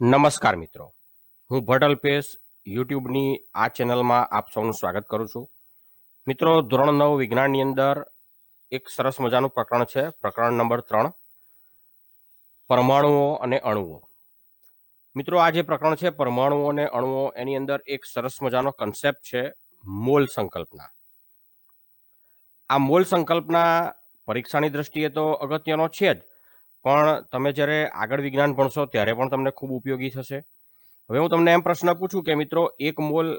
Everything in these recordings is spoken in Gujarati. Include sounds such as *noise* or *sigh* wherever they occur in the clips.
નમસ્કાર મિત્રો. હું ભટ્ટ અલ્પેશ યુટ્યુબની આ ચેનલમાં આપ સૌનું સ્વાગત કરું છું. મિત્રો, ધોરણ નવ વિજ્ઞાનની અંદર એક સરસ મજાનું પ્રકરણ છે, પ્રકરણ નંબર ત્રણ, પરમાણુઓ અને અણુઓ. મિત્રો, આ જે પ્રકરણ છે, પરમાણુઓ અને અણુઓ, એની અંદર એક સરસ મજાનો કન્સેપ્ટ છે, મોલ સંકલ્પના. આ મોલ સંકલ્પના પરીક્ષાની દ્રષ્ટિએ તો અગત્યનો છે જ પણ તમે જ્યારે આગળ વિજ્ઞાન ભણશો, ત્યારે પણ તમને ખૂબ ઉપયોગી થશે. હવે હું તમને એમ પ્રશ્ન પૂછું કે મિત્રો, એક મોલ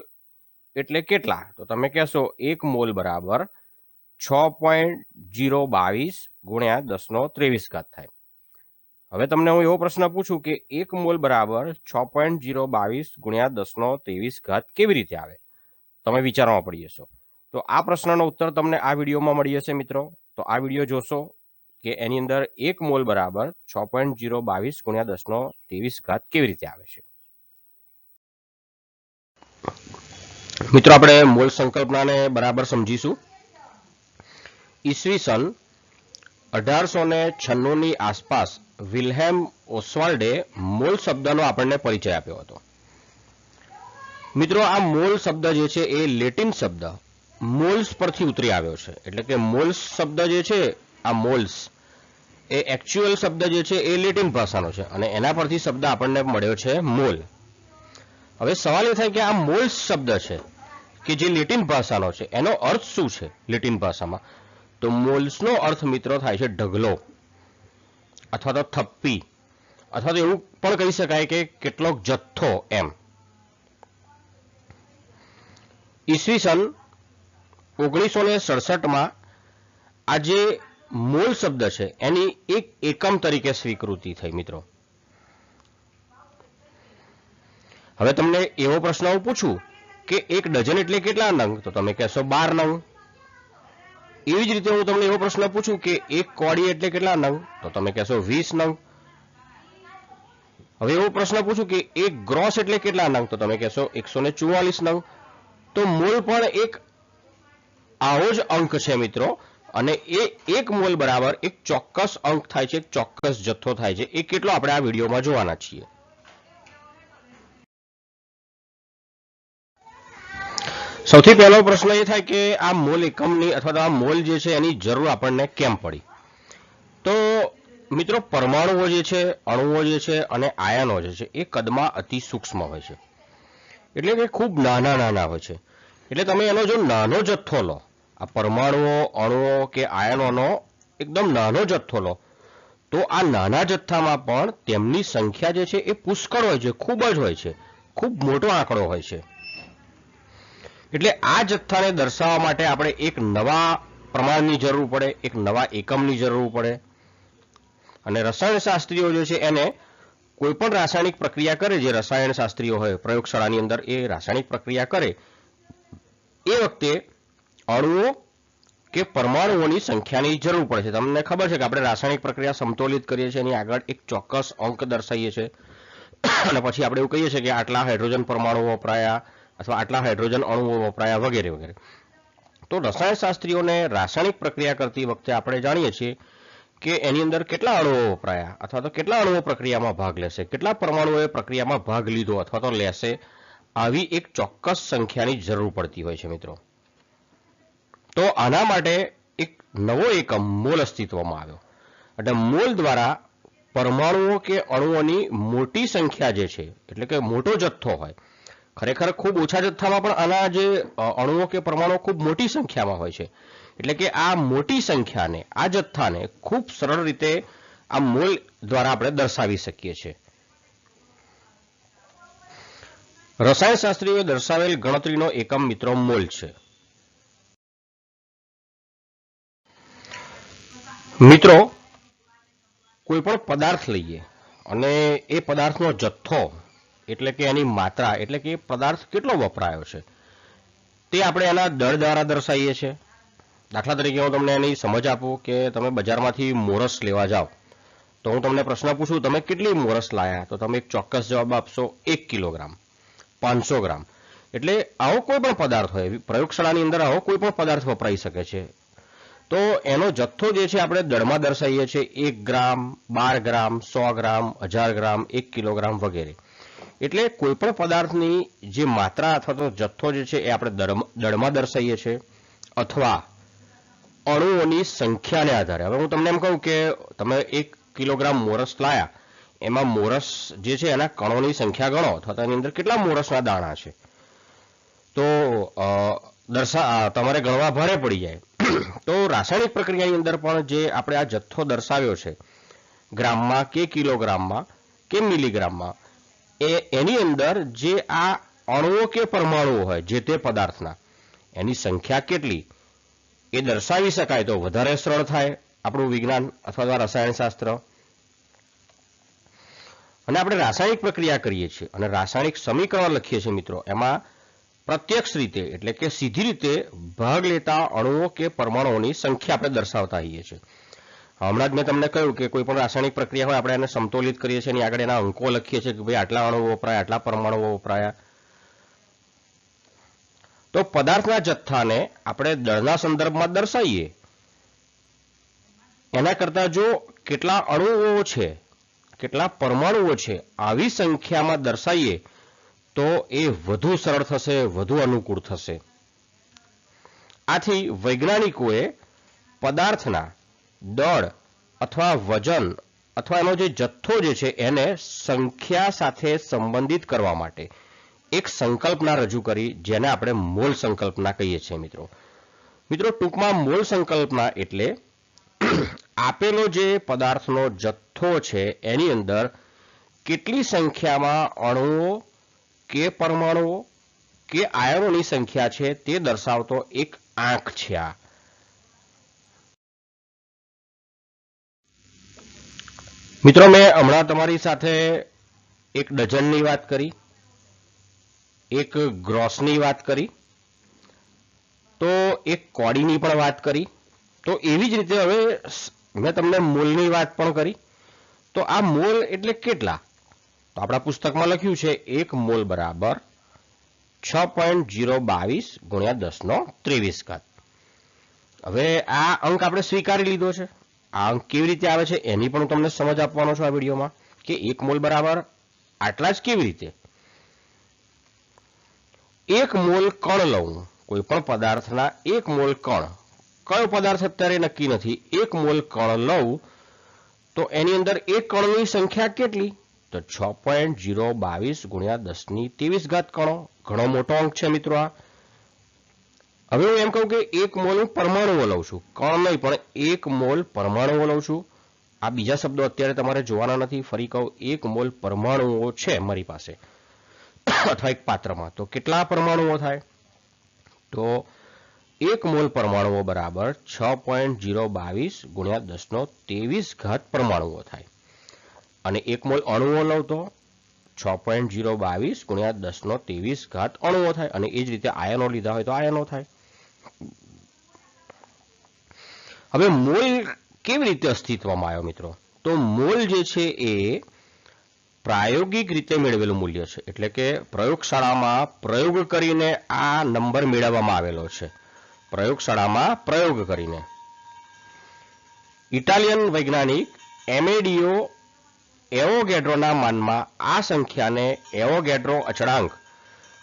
એટલે કેટલા? તો તમે કહેશો એક મોલ બરાબર છ પોઈન્ટ જીરો બાવીસ ગુણ્યા દસનો ત્રેવીસ ઘાત થાય. હવે તમને હું એવો પ્રશ્ન પૂછું કે એક મોલ બરાબર છ પોઈન્ટ જીરો બાવીસ ગુણ્યા દસનો ત્રેવીસ ઘાત કેવી રીતે આવે? તમે વિચારવામાં પડી જશો. તો આ પ્રશ્નનો ઉત્તર તમને આ વિડીયોમાં મળી જશે મિત્રો. તો આ વીડિયો જોશો કે એની અંદર એક મોલ બરાબર છ પોઈન્ટ જીરો બાવીસ ગુણ્યા દસનો ત્રેવીસ ઘાત કેવી રીતે આવે છે? મિત્રો, આપણે મૂળ સંકલ્પનાને બરાબર સમજીશું. ઈસવીસન અઢારસો ને છન્નુની આસપાસ વિલ્હેમ ઓસ્વાલ્ડે મોલ શબ્દનો આપણને પરિચય આપ્યો હતો. મિત્રો, આ મૂળ શબ્દ જે છે એ લેટિન શબ્દ મોલ્સ પરથી ઉતરી આવ્યો છે. એટલે કે મોલ્સ શબ્દ જે છે આ મોલ્સ. એ એકચ્યુઅલ શબ્દ જે છે એ લેટિન ભાષાનો છે અને એના પરથી શબ્દ આપણને મળ્યો છે મોલ. હવે સવાલ એ થાય કે આ મોલ્સ શબ્દ છે કે જે લેટિન ભાષાનો છે, એનો અર્થ શું છે લેટિન ભાષામાં? તો મોલ્સનો અર્થ મિત્રો થાય છે ઢગલો અથવા તો થપ્પી અથવા તો એવું પણ કહી શકાય કે કેટલોક જથ્થો એમ. ઈસવીસન ઓગણીસો ને સડસઠમાં આ જે મૂળ શબ્દ છે. એની એક એકમ તરીકે સ્વીકૃતિ થઈ, મિત્રો. હવે તમને એવો પ્રશ્ન હું પૂછું કે એક ડઝન એટલે કેટલા નંગ? તો તમે કહેશો બાર નંગ. એવી જ રીતે હું તમને એવો પ્રશ્ન પૂછું કે એક કોડી એટલે કેટલા નંગ? તો તમે કહેશો વીસ નંગ. હવે એવો પ્રશ્ન પૂછું કે એક ગ્રોસ એટલે કેટલા નંગ? તો તમે કહેશો એકસો ને ચુવાલીસ નંગ. તો મૂળ પણ એક આવો જ અંક છે, મિત્રો. અને એ એક મોલ બરાબર એક ચોક્કસ અંક થાય છે, એક ચોક્કસ જથ્થો થાય છે, એ કેટલો આપણે આ વિડીયોમાં જોવાના છીએ. સૌથી પહેલો પ્રશ્ન એ થાય કે આ મોલ એકમની અથવા તો આ મોલ જે છે એની જરૂર આપણને કેમ પડી? તો મિત્રો, પરમાણુઓ જે છે, અણુઓ જે છે અને આયનો જે છે, એ કદમાં અતિ સૂક્ષ્મ હોય છે. એટલે કે ખૂબ નાના નાના હોય છે. એટલે તમે એનો જો નાનો જથ્થો લો આ પરમાણુઓ, અણુઓ કે આયનોનો એકદમ નાનો જથ્થો લો. તો આ નાના જથ્થામાં પણ તેમની સંખ્યા જે છે એ પુષ્કળ હોય છે, ખૂબ જ હોય છે. ખૂબ મોટો આંકડો હોય છે. એટલે આ જથ્થાને દર્શાવવા માટે આપણે એક નવા પ્રમાણની જરૂર પડે, એક નવા એકમની જરૂર પડે. અને રસાયણશાસ્ત્રીઓ જે છે એને કોઈ પણ રાસાયણિક પ્રક્રિયા કરે, જે રસાયણશાસ્ત્રીઓ હોય, પ્રયોગશાળાની અંદર એ રાસાયણિક પ્રક્રિયા કરે, એ વખતે અણુઓ કે પરમાણુઓની સંખ્યાની જરૂર પડે છે. તમને ખબર છે કે આપણે રાસાયણિક પ્રક્રિયા સમતોલિત કરીએ છીએ, એની આગળ એક ચોક્કસ અંક દર્શાવીએ છીએ. અને પછી આપણે એવું કહીએ છીએ કે આટલા હાઇડ્રોજન પરમાણુઓ વપરાયા અથવા આટલા હાઇડ્રોજન અણુઓ વપરાયા વગેરે વગેરે. તો રસાયણશાસ્ત્રીઓને રાસાયણિક પ્રક્રિયા કરતી વખતે આપણે જાણીએ છીએ કે એની અંદર કેટલા અણુઓ વપરાયા અથવા તો કેટલા અણુઓ પ્રક્રિયામાં ભાગ લેશે, કેટલા પરમાણુઓએ પ્રક્રિયામાં ભાગ લીધો અથવા તો લેશે, આવી એક ચોક્કસ સંખ્યાની જરૂર પડતી હોય છે મિત્રો. તો આના માટે એક નવો એકમ મોલ અસ્તિત્વમાં આવ્યો. એટલે મોલ દ્વારા પરમાણુઓ કે અણુઓની મોટી સંખ્યા જે છે, એટલે કે મોટો જથ્થો હોય, ખરેખર ખૂબ ઓછા જથ્થામાં પણ આના જે અણુઓ કે પરમાણુઓ ખૂબ મોટી સંખ્યામાં હોય છે. એટલે કે આ મોટી સંખ્યાને, આ જથ્થાને ખૂબ સરળ રીતે આ મોલ દ્વારા આપણે દર્શાવી શકીએ છીએ. રસાયણશાસ્ત્રીઓએ દર્શાવેલ ગણતરીનો એકમ મિત્રો મોલ છે. મિત્રો, કોઈ પણ પદાર્થ લઈએ અને એ પદાર્થનો જથ્થો એટલે કે એની માત્રા એટલે કે એ પદાર્થ કેટલો વપરાયો છે, તે આપણે એના દળ દ્વારા દર્શાવીએ છીએ. દાખલા તરીકે હું તમને એની સમજ આપું કે તમે બજારમાંથી મોરસ લેવા જાઓ, તો હું તમને પ્રશ્ન પૂછું, તમે કેટલી મોરસ લાયા? તો તમે એક ચોક્કસ જવાબ આપશો, એક કિલોગ્રામ, પાંચસો ગ્રામ. એટલે આવો કોઈ પણ પદાર્થ હોય, પ્રયોગશાળાની અંદર આવો કોઈ પણ પદાર્થ વપરાઈ શકે છે. તો એનો જથ્થો જે છે આપણે દળમાં દર્શાવીએ છીએ એક ગ્રામ, બાર ગ્રામ, સો ગ્રામ, હજાર ગ્રામ, એક કિલોગ્રામ વગેરે. એટલે કોઈ પણ પદાર્થની જે માત્રા અથવા તો જથ્થો જે છે એ આપણે દળમાં દર્શાવીએ છીએ અથવા અણુઓની સંખ્યાને આધારે. હવે હું તમને એમ કહું કે તમે એક કિલોગ્રામ મોરસ લાયા, એમાં મોરસ જે છે એના કણોની સંખ્યા ગણો અથવા તો એની અંદર કેટલા મોરસના દાણા છે? તો દર્શા, તમારે ગણવા ભારે પડી જાય. તો રાસાયણિક પ્રક્રિયાની અંદર પણ જે આપણે આ જથ્થો દર્શાવ્યો છે, ગ્રામમાં કે કિલોગ્રામમાં કે મિલીગ્રામમાં, એ એની અંદર જે આ અણુઓ કે પરમાણુઓ હોય, જે તે પદાર્થના, એની સંખ્યા કેટલી, એ દર્શાવી શકાય તો વધારે સરળ થાય આપણું વિજ્ઞાન અથવા રસાયણશાસ્ત્ર. અને આપણે રાસાયણિક પ્રક્રિયા કરીએ છીએ. અને રાસાયણિક સમીકરણ લખીએ છીએ મિત્રો. એમાં પ્રત્યક્ષ રીતે, એટલે કે સીધી રીતે ભાગ લેતા અણુઓ કે પરમાણુઓની સંખ્યા આપણે દર્શાવતા હોઈએ છીએ. હમણાં જ મેં તમને કહ્યું કે કોઈ પણ રાસાયણિક પ્રક્રિયા હોય, આપણે એને સમતોલિત કરીએ છીએ એની આગળ એના અંકો લખીએ છીએ કે ભાઈ આટલા અણુઓ વપરાયા, આટલા પરમાણુઓ વપરાયા. તો પદાર્થના જથ્થાને આપણે દળના સંદર્ભમાં દર્શાવીએ. એના કરતા જો કેટલા અણુઓ છે, કેટલા પરમાણુઓ છે, આવી સંખ્યામાં દર્શાવીએ તો એ વધુ સરળ થશે, વધુ અનુકૂળ થશે. આથી વૈજ્ઞાનિકોએ પદાર્થના દળ અથવા વજન અથવા એનો જે જથ્થો જે છે એને સંખ્યા સાથે સંબંધિત કરવા માટે એક સંકલ્પના રજૂ કરી, જેને આપણે મોલ સંકલ્પના કહીએ છીએ મિત્રો. મિત્રો, ટૂંકમાં મોલ સંકલ્પના એટલે *clears throat* આપેલો જે પદાર્થનો જથ્થો છે, એની અંદર કેટલી સંખ્યામાં અણુઓ કે પરમાણુઓ, કે આયનોની સંખ્યા છે તે દર્શાવતો એક આંક છે આ. મિત્રો, મેં હમણાં તમારી સાથે એક ડઝનની વાત કરી, એક ગ્રોસની વાત કરી, તો એક કોડીની પણ વાત કરી. તો એવી જ રીતે હવે મેં તમને મોલની વાત પણ કરી. તો આ મોલ એટલે કેટલા? તો આપણા પુસ્તકમાં લખ્યું છે એક મોલ બરાબર છ પોઈન્ટ જીરો બાવીસ ગુણ્યા દસનો ત્રેવીસ ઘાત. હવે આ અંક આપણે સ્વીકારી લીધો છે. આ અંક કેવી રીતે આવે છે એની પણ હું તમને સમજ આપવાનો છું આ વિડીયોમાં કે એક મોલ બરાબર આટલા જ કેવી રીતે? એક મોલ કણ લઉં, કોઈ પણ પદાર્થના એક મોલ કણ. કયો પદાર્થ અત્યારે નક્કી નથી? એક મોલ કણ લઉં, તો એની અંદર એક કણની સંખ્યા કેટલી? તો છ પોઈન્ટ જીરો બાવીસ ગુણ્યા દસની ત્રેવીસ ઘાત કણો. ઘણો મોટો અંક છે મિત્રો આ. હવે હું એમ કહું કે એક મોલ હું પરમાણુઓ લઉં છું. કણ નહીં, પણ એક મોલ પરમાણુઓ લઉં છું. આ બીજા શબ્દો અત્યારે તમારે જોવાના નથી. ફરી કહું, એક મોલ પરમાણુઓ છે મારી પાસે. અથવા એક પાત્રમાં. તો કેટલા પરમાણુઓ થાય? તો એક મોલ પરમાણુઓ બરાબર છ પોઈન્ટ જીરો બાવીસ ગુણ્યા દસનો ત્રેવીસ ઘાત પરમાણુઓ થાય. અને એક મોલ અણુઓ લઉં તો છ પોઈન્ટ જીરો બાવીસ ગુણ્યા દસનો ત્રેવીસ ઘાત અણુઓ થાય અને એ જ રીતે આયનો લીધા હોય તો આયનો થાય. હવે મોલ કેવી રીતે અસ્તિત્વમાં આવ્યો મિત્રો? તો મોલ જે છે એ પ્રાયોગિક રીતે મેળવેલું મૂલ્ય છે. એટલે કે પ્રયોગશાળામાં પ્રયોગ કરીને આ નંબર મેળવવામાં આવેલો છે. પ્રયોગશાળામાં પ્રયોગ કરીને. ઇટાલિયન વૈજ્ઞાનિક એમેડિયો એવોગેડ્રોના માનમાં આ સંખ્યાને એવોગેડ્રો અચળાંક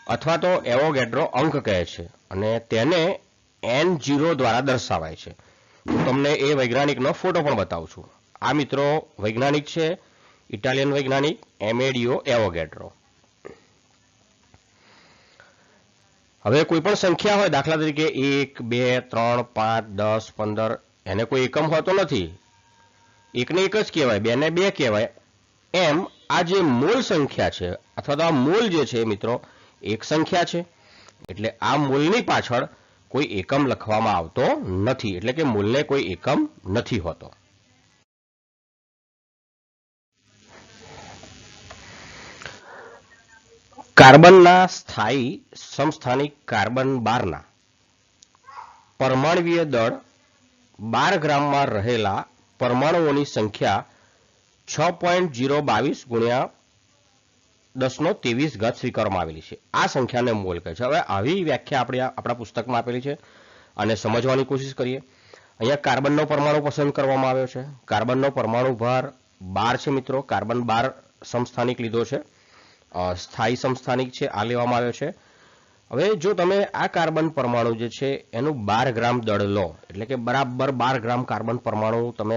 અથવા તો એવોગેડ્રો અંક કહે છે અને તેને એન જીરો દ્વારા દર્શાવાય છે. હું તમને એ વૈજ્ઞાનિકનો ફોટો પણ બતાવું છું. આ મિત્રો વૈજ્ઞાનિક છે, ઇટાલિયન વૈજ્ઞાનિક એમેડિયો એવોગેડ્રો. હવે કોઈ પણ સંખ્યા હોય, દાખલા તરીકે એક, બે, ત્રણ, પાંચ, દસ, પંદર, એને કોઈ એકમ હોતો નથી. એકને એક જ કહેવાય, બેને બે કહેવાય. એમ આ જે મૂળ સંખ્યા છે, અથવા તો આ મૂળ જે છે મિત્રો, એક સંખ્યા છે. એટલે આ મૂળની પાછળ કોઈ એકમ લખવામાં આવતો નથી. એટલે કે મૂળને કોઈ એકમ નથી હોતો. કાર્બનના સ્થાયી સમસ્થાનિક કાર્બન બારના પરમાણવીય દળ બાર ગ્રામમાં રહેલા પરમાણુઓની સંખ્યા છ પોઈન્ટ જીરો બાવીસ ગુણ્યા દસનો ત્રેવીસ ઘાત સ્વીકારવામાં આવેલી છે. આ સંખ્યાને મોલ કહે છે. હવે આવી વ્યાખ્યા આપણે આપણા પુસ્તકમાં આપેલી છે અને સમજવાની કોશિશ કરીએ. અહીંયા કાર્બનનો પરમાણુ પસંદ કરવામાં આવ્યો છે. કાર્બનનો પરમાણુ ભાર બાર છે મિત્રો. કાર્બન બાર સમસ્થાનિક લીધો છે. સ્થાયી સમસ્થાનિક છે. આ લેવામાં આવ્યો છે. હવે જો તમે આ કાર્બન પરમાણુ જે છે એનું બાર ગ્રામ દળ લો, એટલે કે બરાબર બાર ગ્રામ કાર્બન પરમાણુ તમે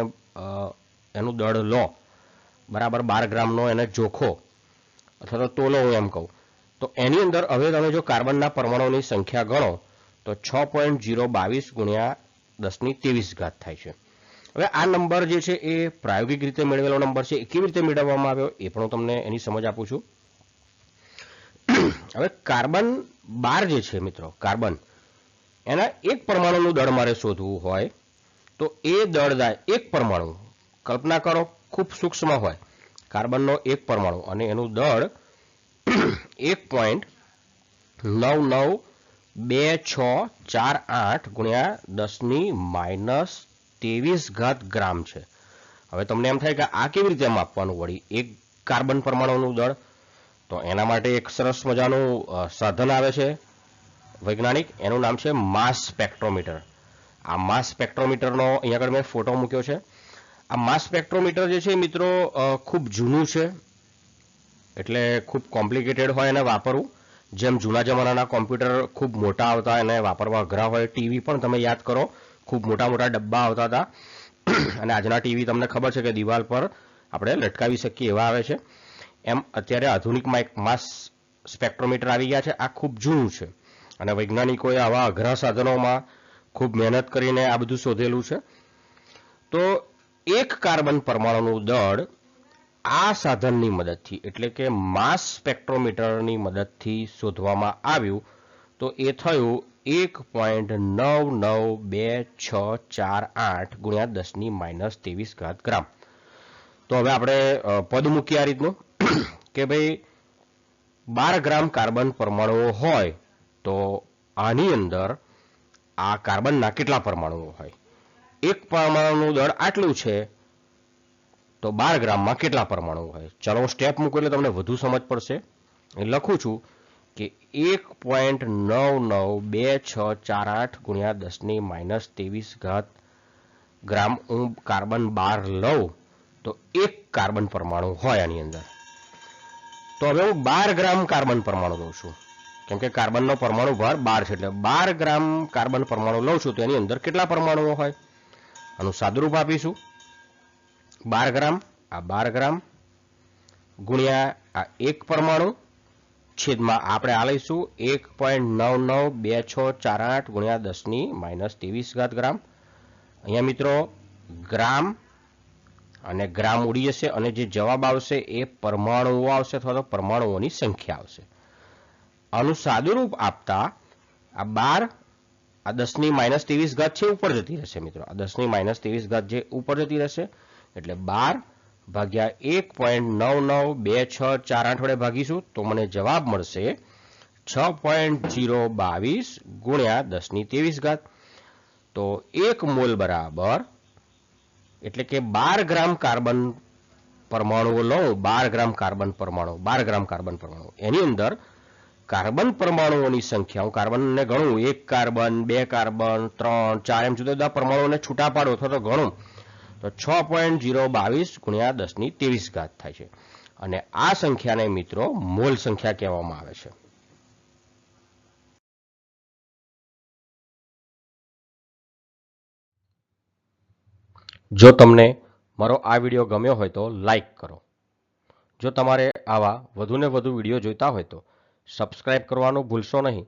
એનું દળ લો બરાબર બાર ગ્રામનો એને જોખો અથવા તો તોલો હું એમ કહું. તો એની અંદર હવે તમે જો કાર્બનના પરમાણુની સંખ્યા ગણો, તો છ પોઈન્ટ જીરો બાવીસ ગુણ્યા દસની ત્રેવીસ ઘાત થાય છે. હવે આ નંબર જે છે એ પ્રાયોગિક રીતે મેળવેલો નંબર છે, એ કેવી રીતે મેળવવામાં આવ્યો એ પણ હું તમને એની સમજ આપું છું. હવે કાર્બન બાર જે છે મિત્રો, કાર્બન, એના એક પરમાણુનું દળ મારે શોધવું હોય, તો એ દળ એક પરમાણુ, કલ્પના કરો ખૂબ સૂક્ષ્મ હોય. કાર્બનનો એક પરમાણુ અને એનું દળ *clears throat* એક પોઈન્ટ નવ નવ બે છ ચાર આઠ ગુણ્યા દસની માઇનસ ત્રેવીસ ઘાત ગ્રામ છે. હવે તમને એમ થાય કે આ કેવી રીતે માપવાનું વળી? એક કાર્બન પરમાણુનું દળ? તો એના માટે એક સરસ મજાનું સાધન આવે છે, વૈજ્ઞાનિક. એનું નામ છે માસ સ્પેક્ટ્રોમીટર. આ માસ સ્પેક્ટ્રોમીટરનો અહીંયા આગળ મેં ફોટો મૂક્યો છે. આ માસ સ્પેક્ટ્રોમીટર જે છે મિત્રો ખૂબ જૂનું છે. એટલે ખૂબ કોમ્પ્લિકેટેડ હોય એને વાપરવું. જેમ જૂના જમાનાના કોમ્પ્યુટર ખૂબ મોટા આવતા એને વાપરવા અઘરા હોય ટીવી પણ તમે યાદ કરો, ખૂબ મોટા મોટા ડબ્બા આવતા હતા. *clears throat* અને આજના ટીવી તમને ખબર છે કે દિવાલ પર આપણે લટકાવી શકીએ એવા આવે છે. એમ અત્યારે આધુનિકમાં એક માસ સ્પેક્ટ્રોમીટર આવી ગયા છે. આ ખૂબ જૂનું છે. અને વૈજ્ઞાનિકોએ આવા અઘરા સાધનોમાં ખૂબ મહેનત કરીને આ બધું શોધેલું છે. તો એક કાર્બન પરમાણુનું દળ આ સાધનની મદદથી, એટલે કે માસ સ્પેક્ટ્રોમીટરની મદદથી શોધવામાં આવ્યું, તો એ થયું એક પોઈન્ટ નવ નવ બે છ ચાર આઠ ગુણ્યા દસની માઇનસ ત્રેવીસ ઘાત ગ્રામ. તો હવે આપણે પદ મૂકીએ આ રીતનું, *clears throat* કે ભાઈ બાર ગ્રામ કાર્બન પરમાણુઓ હોય, તો આની અંદર આ કાર્બનના કેટલા પરમાણુઓ હોય? એક પરમાણુનું દળ આટલું છે, તો બાર ગ્રામમાં કેટલા પરમાણુ હોય? ચલો હું સ્ટેપ મૂકું એટલે તમને વધુ સમજ પડશે. લખું છું કે એક પોઈન્ટ નવ નવ બે છ ચાર આઠ ગુણ્યા દસની માઇનસ ત્રેવીસ ઘાત ગ્રામ હું કાર્બન બાર લઉં, તો એક કાર્બન પરમાણુ હોય આની અંદર. તો હવે હું બાર ગ્રામ કાર્બન પરમાણુ લઉં છું. કેમ કે કાર્બનનો પરમાણુ ભાર બાર છે, એટલે બાર ગ્રામ કાર્બન પરમાણુ લઉં છું, તો એની અંદર કેટલા પરમાણુઓ હોય? આનું સાદુરૂપ આપીશું. બાર ગ્રામ, આ બાર ગ્રામ ગુણ્યા આ એક પરમાણુ છેદમાં આપણે આ લઈશું એક પોઈન્ટ નવ નવ બે છ ચાર આઠ ગુણ્યા દસની માઇનસ ત્રેવીસ ઘાત ગ્રામ. અહીંયા મિત્રો ગ્રામ અને ગ્રામ ઉડી જશે અને જે જવાબ આવશે એ પરમાણુઓ આવશે અથવા તો પરમાણુઓની સંખ્યા આવશે. આનું સાદુરૂપ આપતા આ બાર આ દસની માઇનસ ત્રેવીસ ઘાત છે, ઉપર જતી રહેશે મિત્રો. આ દસની માઇનસ ત્રેવીસ ઘાત જે ઉપર જતી રહેશે, એટલે બાર ભાગ્યા એક પોઈન્ટ નવ નવ બે છ ચાર આઠ વડે ભાગીશું, તો મને જવાબ મળશે છ પોઈન્ટ જીરો બાવીસ ગુણ્યા દસની ત્રેવીસ ઘાત. તો એક મોલ બરાબર, એટલે કે બાર ગ્રામ કાર્બન પરમાણુઓ લઉં, બાર ગ્રામ કાર્બન પરમાણુ બાર ગ્રામ કાર્બન પરમાણુ એની અંદર કાર્બન પરમાણુઓની સંખ્યા હું કાર્બનને ગણું, એક કાર્બન, બે કાર્બન, ત્રણ, ચાર, એમ જુદા જુદા પરમાણુઓને છૂટા પાડો અથવા તો ગણું, તો છ પોઈન્ટ જીરો બાવીસ ગુણ્યા દસની ત્રેવીસ ઘાત થાય છે. અને આ સંખ્યાને મિત્રો મોલ સંખ્યા કહેવામાં આવે છે. જો તમને મારો આ વીડિયો ગમ્યો હોય તો લાઈક કરો. જો તમારે આવા વધુને વધુ વીડિયો જોઈતા હોય તો સબસ્ક્રાઇબ કરવાનું ભૂલશો નહીં.